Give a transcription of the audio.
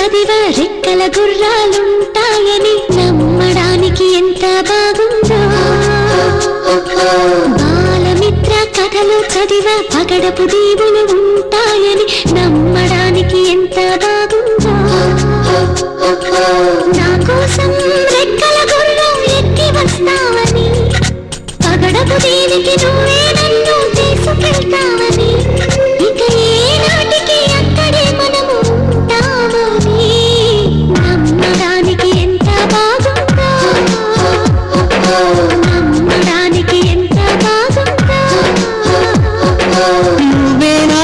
చదివ రెక్కల గుర్రాలుంటాయని నమ్మడానికి ఎంత బాగుందో. బాలమిత్ర కథలు చదివ పగడపు దీవులు ఉంటాయని నువ్వేనా